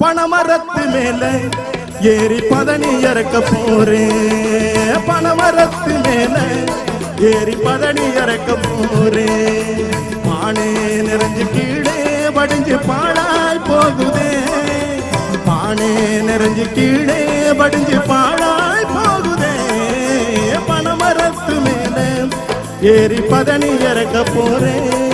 பணமரத்து மேல ஏறி பதனி இறக்க போறேன். பணமரத்து மேல ஏறி பதனி இறக்க போறேன். பானே நிறைஞ்சு கீழே வடிஞ்சு பாழாய் போகுதே. பானே நிறைஞ்சு கீழே வடிஞ்சு பாழாய் போகுதே. பணமரத்து மேல ஏறி பதனி இறக்க போறேன்.